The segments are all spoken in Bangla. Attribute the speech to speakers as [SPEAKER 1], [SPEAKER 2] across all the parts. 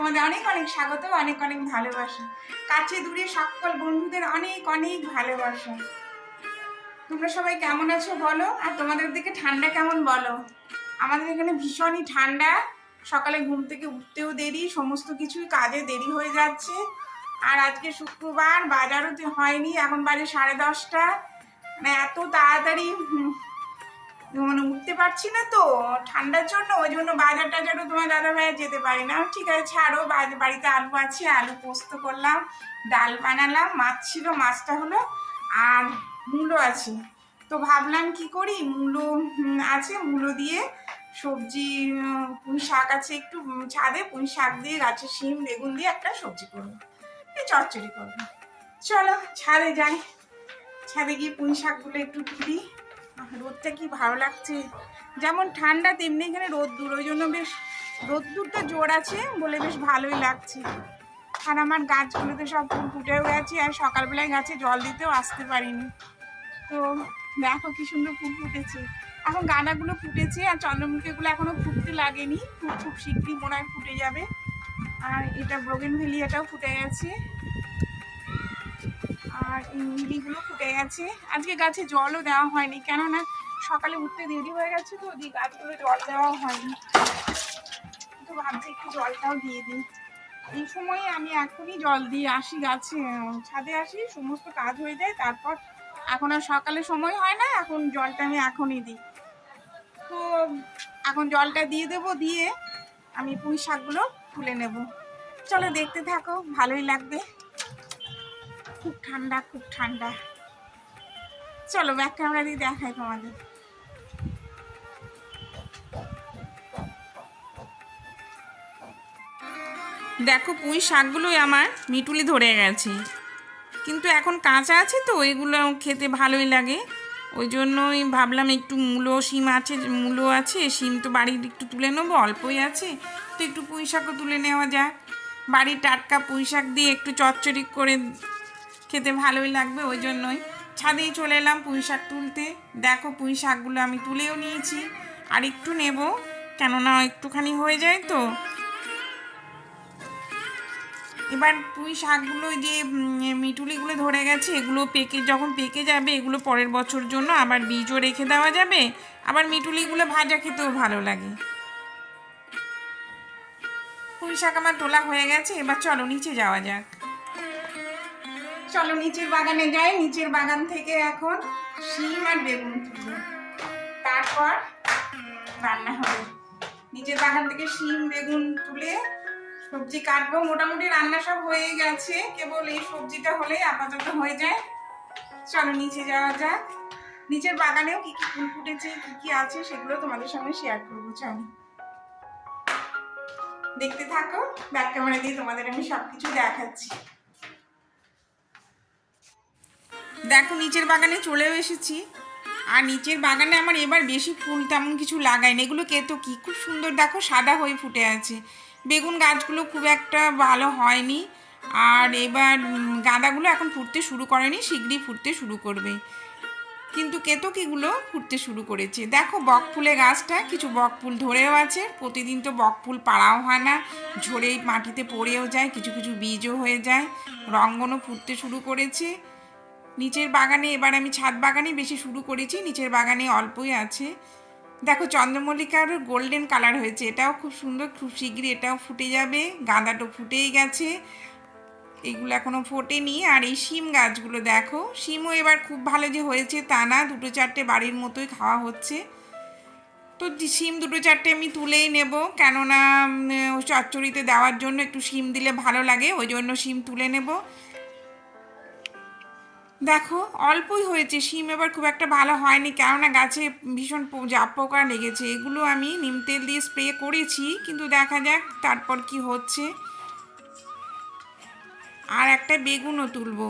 [SPEAKER 1] তোমাদের অনেক অনেক স্বাগত, অনেক অনেক ভালোবাসা। কাছে দূরে সকল বন্ধুদের অনেক অনেক ভালোবাসা। তোমরা সবাই কেমন আছো বলো? আর তোমাদের দিকে ঠান্ডা কেমন বলো? আমাদের এখানে ভীষণই ঠান্ডা। সকালে ঘুম থেকে উঠতেও দেরি, সমস্ত কিছুই কাজে দেরি হয়ে যাচ্ছে। আর আজকে শুক্রবার, বাজারও তো হয়নি, এখন বাজে সাড়ে দশটা। মানে এত তাড়াতাড়ি মানে উঠতে পারছি না তো ঠান্ডার জন্য, ওই জন্য বাজার টাজারও তোমার দাদা ভাইয়া যেতে পারি না। ঠিক আছে, ছাড়ো বাড়িতে আলু আছে, আলু পোস্ত করলাম, ডাল বানালাম, মাছ ছিল, মাছটা হলো আর মূলো আছে। তো ভাবলাম কি করি, মূলো আছে, মূলো দিয়ে সবজি পুঁই শাক আছে একটু ছাদে পুঁই শাক দিয়ে, গাছের শিম, বেগুন দিয়ে একটা সবজি করব, এই চচ্চড়ি করব। চলো, ছাদে যাই, ছাদে গিয়ে পুঁই শাকগুলো একটু তুলি। রোদটা কি ভালো লাগছে? যেমন ঠান্ডা, তেমনি এখানে রোদ দূর ওই জন্য বেশ রোদ্দুরটা জোর আছে বলে বেশ ভালোই লাগছে। আর আমার গাছগুলোতে সব ফুল ফুটেও গেছে, আর সকালবেলায় গাছে জল দিতেও আসতে পারিনি। তো দেখো কি সুন্দর ফুল ফুটেছে। এখন গাঁদাগুলো ফুটেছে, আর চন্দ্রমুখীগুলো এখনও ফুটতে লাগেনি। খুব খুব শীঘ্রই মনে হয় ফুটে যাবে। আর এটা ব্রোগেন ভেলিয়াটাও ফুটে গেছে। আর এই লিলিগুলো ফুটে গেছে। আজকে গাছে জলও দেওয়া হয়নি, কেননা সকালে উঠতে দেরি হয়ে গেছে তো, ওদিকে গাছগুলো জল দেওয়া হয়নি। তো ভাবছি একটু জলটাও দিয়ে দিই। এই সময়ে আমি এখনই জল দিয়ে আসি গাছে ছাদে আসি, সমস্ত কাজ হয়ে যায়, তারপর এখন আর সকালে সময় হয় না, এখন জলটা আমি এখনই দিই। তো এখন জলটা দিয়ে দেব, দিয়ে আমি পুঁই শাকগুলো তুলে নেব। চলো দেখতে থাকো, ভালোই লাগবে। খুব ঠান্ডা খুব ঠান্ডা। চলো ব্যাক ক্যামেরা দিয়ে দেখাই তোমাদের। দেখো, পুঁই শাকগুলোই আমার মিটুলি ধরে গেছে। কিন্তু এখন কাঁচা আছে তো, এগুলো খেতে ভালোই লাগে। ওই জন্যই ভাবলাম একটু মূলো, শিম আছে, মূলো আছে, শিম তো বাড়ির একটু তুলে নেব, অল্পই আছে। তো একটু পুঁই শাকও তুলে নেওয়া যাক। বাড়ির টাটকা পুঁই শাক দিয়ে একটু চচ্চড়ি করে খেতে ভালোই লাগবে, ওই জন্যই। ছাদেই চলে এলাম পুঁই শাক তুলতে। দেখো পুঁই শাকগুলো আমি তুলেও নিয়েছি। আর একটু নেব, কেননা একটুখানি হয়ে যায় তো। এবার পুঁই শাকগুলো যে মিটুলিগুলো ধরে গেছে, এগুলো পেকে, যখন পেকে যাবে, এগুলো পরের বছর জন্য আবার বীজও রেখে দেওয়া যাবে। আবার মিটুলিগুলো ভাজা খেতেও ভালো লাগে। পুঁই শাক আমার তোলা হয়ে গেছে, এবার চলো নিচে যাওয়া যাক। চলো নিচের বাগানে যাই। নিচের বাগান থেকে এখন শিম আর বেগুন তুলবো তারপর রান্না হবে। নিচের বাগান থেকে শিম, বেগুন তুলে সবজি কাটবো। মোটামুটি রান্না সব হয়ে গেছে। কেবল এই সবজিটা হলে আপাতত হয়ে যায়। চলো নিচে যাওয়া যাক। নিচের বাগানেও কি কি ফুল ফুটেছে, কি কি আছে সেগুলো তোমাদের সঙ্গে শেয়ার করব, চলো। দেখতে থাকো। ব্যাক ক্যামেরা দিয়ে তোমাদের আমি সবকিছু দেখাচ্ছি। দেখো, নিচের বাগানে চলেও এসেছি। আর নিচের বাগানে আমার এবার বেশি ফুল তেমন কিছু লাগাইনি। এগুলো কেতো কি? খুব সুন্দর, দেখো, সাদা হয়ে ফুটে আছে। বেগুন গাছগুলো খুব একটা ভালো হয়নি। আর এবার গাঁদাগুলো এখন ফুটতে শুরু করেনি শীঘ্রই ফুটতে শুরু করবে। কিন্তু কেতকিগুলো ফুটতে শুরু করেছে। দেখো, বক ফুলের গাছটা, কিছু বক ফুল ধরেও আছে। প্রতিদিন তো বক ফুল পাড়াও হয় না। ঝরেই মাটিতে পড়েও যায়, কিছু কিছু বীজও হয়ে যায়। রঙ্গনও ফুটতে শুরু করেছে। নিচের বাগানে, এবার আমি ছাদ বাগানে বেশি শুরু করেছি, নিচের বাগানে অল্পই আছে। দেখো, চন্দ্রমল্লিকার গোল্ডেন কালার হয়েছে, এটাও খুব সুন্দর, খুব শীঘ্রই এটাও ফুটে যাবে, গাঁদাটা ফুটেই গেছে। এগুলো এখনও ফোটেনি, আর এই শিম গাছগুলো দেখো, শিমও এবার খুব ভালো যে হয়েছে তা না, দুটো চারটে বাড়ির মতোই খাওয়া হচ্ছে। তো শিম দুটো চারটে আমি তুলেই নেব, কেননা চচ্চড়িতে দেওয়ার জন্য একটু শিম দিলে ভালো লাগে, ওই জন্য শিম তুলে নেব। দেখো, অল্পই হয়েছে, শিম এবার খুব একটা ভালো হয়নি, কেননা গাছে ভীষণ জাপ পোকা লেগেছে, এগুলো আমি নিম তেল দিয়ে স্প্রে করেছি, কিন্তু দেখা যাক তারপর কি হচ্ছে। আর একটা বেগুনও তুলবো।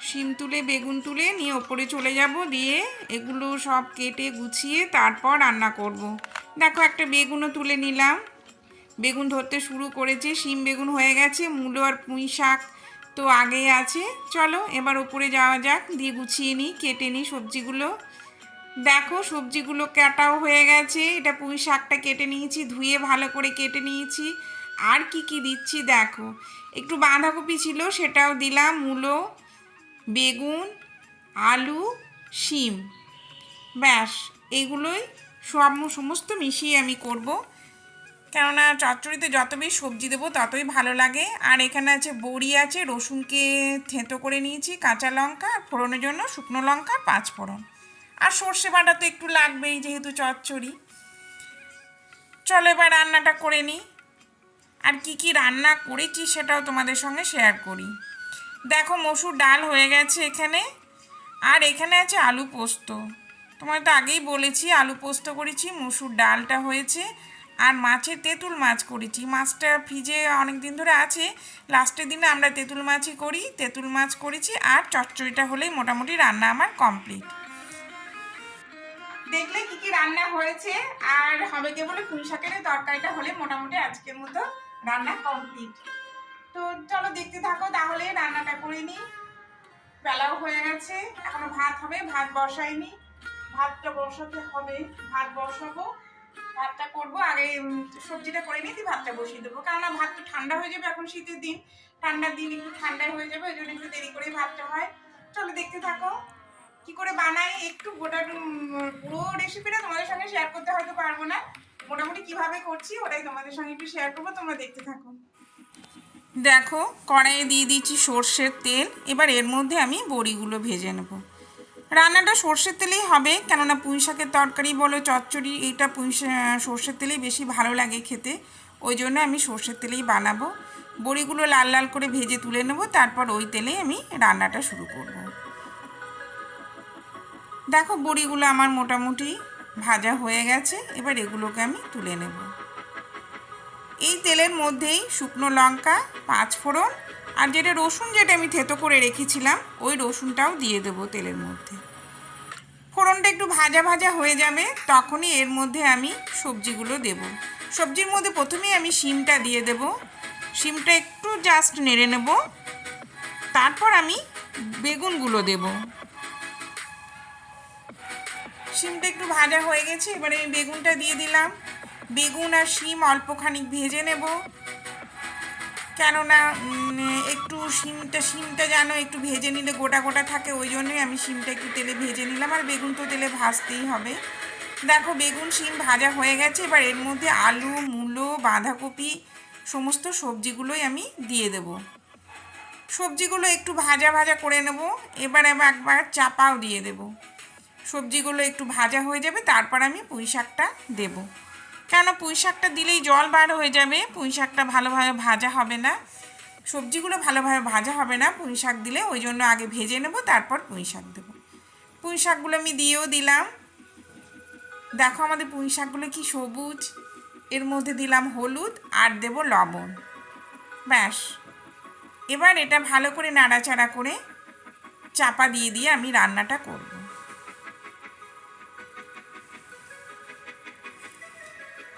[SPEAKER 1] শিম তুলে, বেগুন তুলে নিয়ে ওপরে চলে যাব, দিয়ে এগুলো সব কেটে গুছিয়ে তারপর রান্না করব। দেখো, একটা বেগুনও তুলে নিলাম। বেগুন ধরতে শুরু করেছে, শিম বেগুন হয়ে গেছে, মূলো আর পুঁই শাক তো আগেই আছে। চলো, এবার ওপরে যাওয়া যাক। দিয়ে গুছিয়ে নিই, কেটে নিই সবজিগুলো। দেখো, সবজিগুলো কাটাও হয়ে গেছে। এটা পুঁই শাকটা কেটে নিয়েছি, ধুয়ে ভালো করে কেটে নিয়েছি। আর কি কি দিচ্ছি দেখো। একটু বাঁধাকপি ছিল, সেটাও দিলাম। মূলো, বেগুন, আলু, শিম। ব্যাস, এগুলোই সব সমস্ত মিশিয়ে আমি করব। কেননা চচ্চড়িতে যত বেশি সবজি দেবো, ততই ভালো লাগে। আর এখানে আছে বড়ি আছে, রসুনকে থেঁতো করে নিয়েছি, কাঁচা লঙ্কা, আর ফোড়নের জন্য শুকনো লঙ্কা পাঁচ ফোড়ন। আর সর্ষে বাটা তো একটু লাগবেই যেহেতু চচ্চড়ি। চলো এবার রান্নাটা করে নিই। আর কি কি রান্না করেছি সেটাও তোমাদের সঙ্গে শেয়ার করি। দেখো মসুর ডাল হয়ে গেছে এখানে। আর এখানে আছে আলু পোস্ত। তোমায় তো আগেই বলেছি, আলু পোস্ত করেছি, মসুর ডালটা হয়েছে। আর মাছের তেঁতুল মাছ করেছি। মাছটা ফ্রিজে অনেক দিন ধরে আছে। লাস্টের দিনে আমরা তেঁতুল মাছই করি, তেঁতুল মাছ করেছি আর চচ্চড়িটা হলেই মোটামুটি রান্না আমার কমপ্লিট দেখলে কি কি রান্না হয়েছে? আর হবে কে বলে পুঁই শাকের তরকারিটা হলে মোটামুটি আজকের মতো রান্না কমপ্লিট তো চলো দেখতে থাকো, তাহলে রান্নাটা করে নিই। বেলাও হয়ে গেছে, এখনও ভাত হবে, ভাত বসাইনি। ভাতটা বসাতে হবে, ভাত বসাবো। ভাতটা করব, আগে সবজিটা করে নিই দিয়ে ভাতটা বসিয়ে দেবো। কেননা ভাত তো ঠান্ডা হয়ে যাবে এখন শীতের দিন। ঠান্ডার দিন একটু ঠান্ডায় হয়ে যাবে, ওই জন্য একটু দেরি করেই ভাতটা হয়। চলো দেখতে থাকো। কি করে বানাই, একটু গোটা পুরো রেসিপিটা তোমাদের সঙ্গে শেয়ার করতে হয়তো পারব না। মোটামুটি কীভাবে করছি, ওটাই তোমাদের সঙ্গে একটু শেয়ার করব, তোমরা দেখতে থাকো। দেখো, কড়াইয়ে দিয়ে দিচ্ছি সর্ষের তেল। এবার এর মধ্যে আমি বড়িগুলো ভেজে নেব। রান্নাটা সর্ষের তেলেই হবে, কেননা পুঁই শাকের তরকারি বলো, চচ্চড়ি, এইটা পুঁই সর্ষের তেলেই বেশি ভালো লাগে খেতে। ওই জন্য আমি সর্ষের তেলেই বানাবো। বড়িগুলো লাল লাল করে ভেজে তুলে নেব, তারপর ওই তেলেই আমি রান্নাটা শুরু করব। দেখো বড়িগুলো আমার মোটামুটি ভাজা হয়ে গেছে, এবার এগুলোকে আমি তুলে নেব। এই তেলের মধ্যেই শুকনো লঙ্কা পাঁচ ফোড়ন আর যেটা রসুন যেটা আমি থেতো করে রেখেছিলাম, ওই রসুনটাও দিয়ে দেবো তেলের মধ্যে। ফোড়নটা একটু ভাজা ভাজা হয়ে যাবে, তখনই এর মধ্যে আমি সবজিগুলো দেব। সবজির মধ্যে প্রথমেই আমি শিমটা দিয়ে দেব। শিমটা একটু জাস্ট নেড়ে নেব। তারপর আমি বেগুনগুলো দেব। শিমটা একটু ভাজা হয়ে গেছে, এবারে আমি বেগুনটা দিয়ে দিলাম। বেগুন আর শিম অল্পখানি ভেজে নেব। কেননা একটু শিমটা শিমটা যেন একটু ভেজে নিলে গোটা গোটা থাকে, ওই জন্যই আমি শিমটা একটু তেলে ভেজে নিলাম। আর বেগুন তো তেলে ভাজতেই হবে। দেখো, বেগুন, শিম ভাজা হয়ে গেছে। এবার এর মধ্যে আলু, মূলো, বাঁধাকপি সমস্ত সবজিগুলোই আমি দিয়ে দেব। সবজিগুলো একটু ভাজা ভাজা করে নেব। এবার আমি একবার চাপাও দিয়ে দেব। সবজিগুলো একটু ভাজা হয়ে যাবে, তারপর আমি পুঁই শাকটা দেবো। কেন পুঁই শাকটা দিলেই জল বার হয়ে যাবে, পুঁই শাকটা ভালোভাবে ভাজা হবে না। সবজিগুলো ভালোভাবে ভাজা হবে না, পুঁই শাক দিলে ওই জন্য আগে ভেজে নেব, তারপর পুঁই শাক দেবো। পুঁই শাকগুলো আমি দিয়েও দিলাম। দেখো আমাদের পুঁই শাকগুলো কি সবুজ, এর মধ্যে দিলাম হলুদ আর দেব লবণ। ব্যাস। এবার এটা ভালো করে নাড়াচাড়া করে চাপা দিয়ে দিয়ে আমি রান্নাটা করব।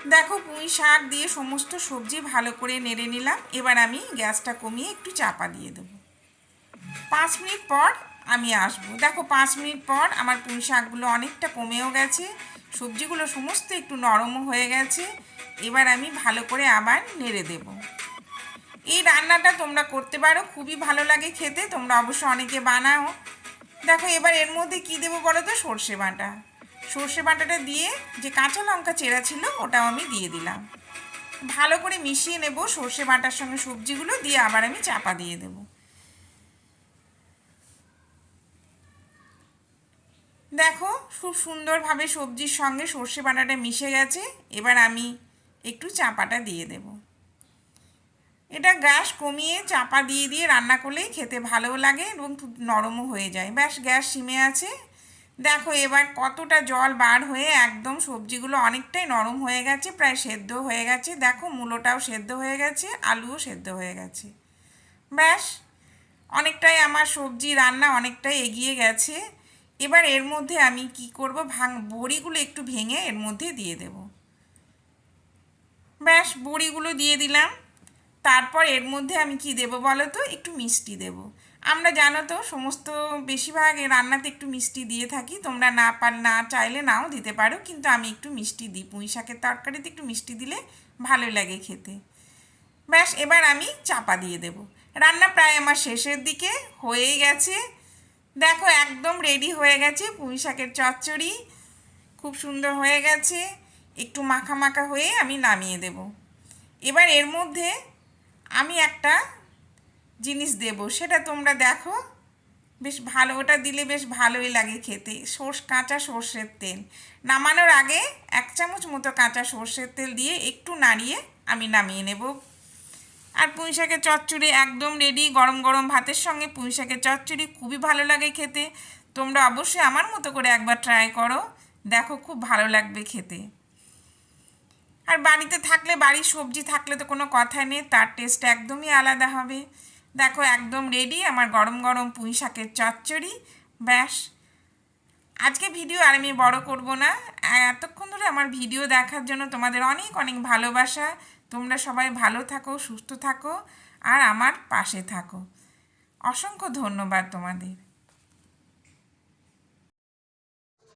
[SPEAKER 1] দেখো পুঁই শাক দিয়ে সমস্ত সবজি ভালো করে নেড়ে নিলাম। এবার আমি গ্যাসটা কমিয়ে একটু চাপা দিয়ে দেবো। পাঁচ মিনিট পর আমি আসব। দেখো পাঁচ মিনিট পর আমার পুঁই শাকগুলো অনেকটা কমেও গেছে। সবজিগুলো সমস্ত একটু নরমও হয়ে গেছে। এবার আমি ভালো করে আবার নেড়ে দেব। এই রান্নাটা তোমরা করতে পারো, খুবই ভালো লাগে খেতে। তোমরা অবশ্য অনেকে বানাও। দেখো এবার এর মধ্যে কী দেবো বলো তো? সর্ষে বাটা। সর্ষে বাটাটা দিয়ে যে কাঁচা লঙ্কা চেরা ছিল, ওটাও আমি দিয়ে দিলাম। ভালো করে মিশিয়ে নেব সর্ষে বাটার সঙ্গে সবজিগুলো, দিয়ে আবার আমি চাপা দিয়ে দেব। দেখো, খুব সুন্দরভাবে সবজির সঙ্গে সর্ষে বাটাটা মিশে গেছে, এবার আমি একটু চাপাটা দিয়ে দেব। এটা গ্যাস কমিয়ে চাপা দিয়ে দিয়ে রান্না করলেই খেতে ভালোও লাগে এবং নরমও হয়ে যায়। ব্যাস, গ্যাস সিমে আছে। দেখো, এবার কতটা জল বার হয়ে একদম সবজিগুলো অনেকটাই নরম হয়ে গেছে, প্রায় সেদ্ধ হয়ে গেছে। দেখো, মূলোটাও সেদ্ধ হয়ে গেছে, আলুও সেদ্ধ হয়ে গেছে। ব্যাস, অনেকটাই আমার সবজি রান্না অনেকটাই এগিয়ে গেছে। এবার এর মধ্যে আমি কি করব, ভাঙ, বড়িগুলো একটু ভেঙে এর মধ্যে দিয়ে দেব। ব্যাস, বড়িগুলো দিয়ে দিলাম। তারপর এর মধ্যে আমি কি দেবো বলো তো? একটু মিষ্টি দেব। আমরা জানো তো, সমস্ত বেশিরভাগ রান্নাতে একটু মিষ্টি দিয়ে থাকি। তোমরা না পার না চাইলে নাও দিতে পারো, কিন্তু আমি একটু মিষ্টি দিই। পুঁই শাকের তরকারিতে একটু মিষ্টি দিলে ভালো লাগে খেতে। ব্যাস, এবার আমি চাপা দিয়ে দেব। রান্না প্রায় আমার শেষের দিকে হয়েই গেছে। দেখো, একদম রেডি হয়ে গেছে পুঁই শাকের চচ্চড়ি। খুব সুন্দর হয়ে গেছে। একটু মাখা মাখা হয়ে আমি নামিয়ে দেব। এবার এর মধ্যে আমি একটা জিনিস দেব, সেটা তোমরা দেখো। বেশ ভালো, ওটা দিলে বেশ ভালোই লাগে খেতে। সর্ষ, কাঁচা সর্ষের তেল। নামানোর আগে এক চামচ মতো কাঁচা সর্ষের তেল দিয়ে একটু নাড়িয়ে আমি নামিয়ে নেব। আর পুঁই শাকের চচ্চড়ি একদম রেডি গরম গরম ভাতের সঙ্গে পুঁই শাকের চচ্চড়ি খুবই ভালো লাগে খেতে। তোমরা অবশ্যই আমার মতো করে একবার ট্রাই করো। দেখো, খুব ভালো লাগবে খেতে। আর বাড়িতে থাকলে, বাড়ির সবজি থাকলে তো কোনো কথাই নেই, তার টেস্ট একদমই আলাদা হবে। দেখো একদম রেডি আমার গরম গরম পুঁই শাকের চচ্চড়ি, ব্যাস। আজকে ভিডিও আর আমি বড় করব না। এতক্ষণ ধরে আমার ভিডিও দেখার জন্য তোমাদের অনেক অনেক ভালোবাসা। তোমরা সবাই ভালো থাকো, সুস্থ থাকো, আর আমার পাশে থাকো। অসংখ্য ধন্যবাদ তোমাদের।